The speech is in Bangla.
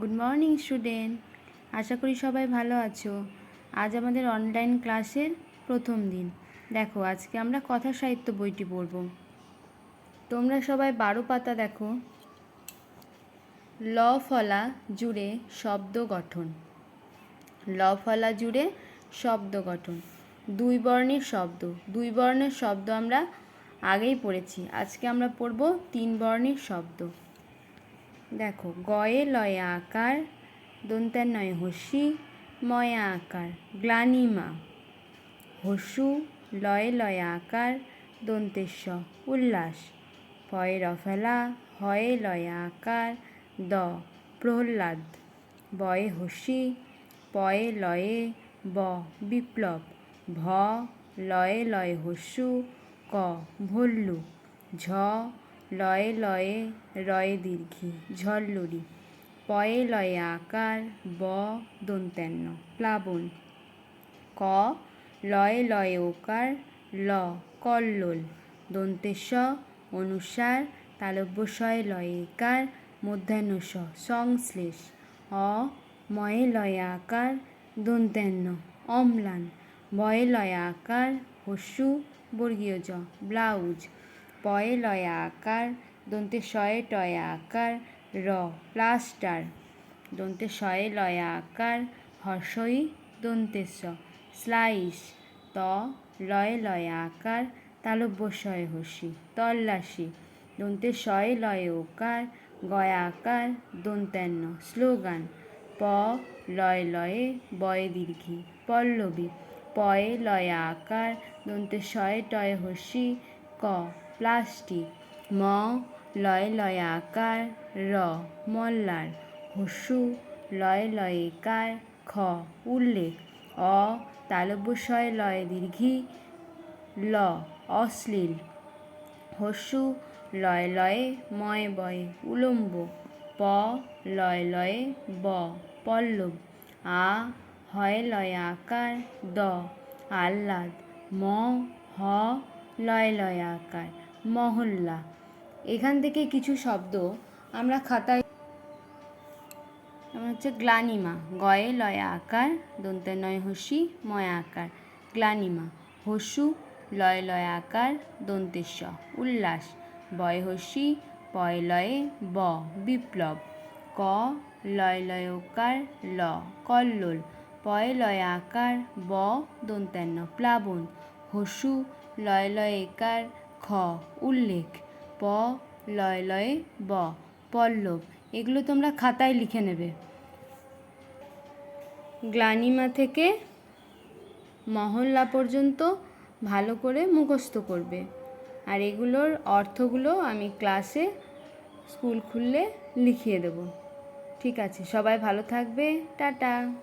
গুড মর্নিং স্টুডেন্ট আশা করি সবাই ভালো আছো। আজ আমাদের অনলাইন ক্লাসের প্রথম দিন। দেখো, আজকে আমরা কথা সাহিত্য বইটি পড়ব। তোমরা সবাই বারো পাতা দেখো। ল ফলা জুড়ে শব্দ গঠন। ল ফলা জুড়ে শব্দ গঠন। দুই বর্ণের শব্দ। দুই বর্ণের শব্দ আমরা আগেই পড়েছি। আজকে আমরা পড়ব তিন বর্ণের শব্দ। দেখো, গয়ে লয়ে আকার দন্তার নয় হসি, ময়া আকার গ্লানিমা হসু, লয়ে লয়ে আকার দন্তেশ্ব উল্লাস। পয়ে রফেলা হয়ে লয়ে আকার, দ, প্রহ্লাদ। বয়ে হসি, পয়ে লয়ে ব, বিপ্লব। ভ, লয়ে লয়ে হসু, ক, ভল্লু। ঝ লয়ে লয়ে রয়ে দীর্ঘি ঝল্লুরি পয়ে লয়ে আকার, ব দন্ত্যান্ন প্লাবন। ক লয়ে লয়ে ওকার, ল কল্লোল। দন্তেশ অনুসার, তালব্যশয় লয়ে একার মধ্যাহ্ন স সংশ্লেষ। অ ময়ে লয়ে আকার দন্ত্যান্ন অম্লান। বয়ে লয়ে আকার, হস্যু বর্গীয় জ ব্লাউজ। পয়ে লয়ে আকার, দন্তে শয়ে টয়ে আকার, র প্লাস্টার, দন্তে শয়ে লয়ে আকার, হর্ষই স, স্লাইস, ত লয়ে লয়ে আকার তালব্যশয় হসি, তল্লাশি, দন্তে শয়ে লয়ে ওকার, গয়া আকার দন্ত্যান্ন স্লোগান, প লয় লয়ে বয়ে দীর্ঘি, পল্লবী, পয়ে লয়ে আকার, দন্তে শয়ে টয়ে হসি, ক প্লাস্টিক ম লয়ে লয়ে আকার র মল্লার হসু লয়ে লয়ে কার খ উল্লেখ। অ তালব্যশয় লয়ে দীর্ঘি। ল অশ্লীল। হস্যু লয় লয়ে ময় বয়ে উলম্ব। প লয় লয়ে ব পল্লব। আ হয় লয়ে আকার দ আহ্লাদ। ম হ লয় লয় আকার মহল্লা। এখান থেকে কিছু শব্দ আমরা খাতায় হচ্ছে গ্লানিমা, গয়ে, লয়ে আকার, দন্তে নয় হসি, ময় আকার। গ্লানিমা, হসু, লয় লয় আকার দন্তেশ্ব উল্লাস। বয় হসি, পয়, লয়ে, ব, বিপ্লব। ক, লয় লয় ওকার ল, কল্লোল। পয়, লয় আকার, ব দন্তান্ন প্লাবন। হসু, লয় লয় একার খ, উল্লেখ, প, লয়, লয়ে, ব, পল্লব, এগুলো তোমরা খাতায় লিখে নেবে। গ্লানিমা থেকে মহল্লা পর্যন্ত ভালো করে মুখস্থ করবে। আর এগুলোর অর্থগুলো আমি ক্লাসে স্কুল খুললে লিখিয়ে দেব। ঠিক আছে, সবাই ভালো থাকবে, টাটা।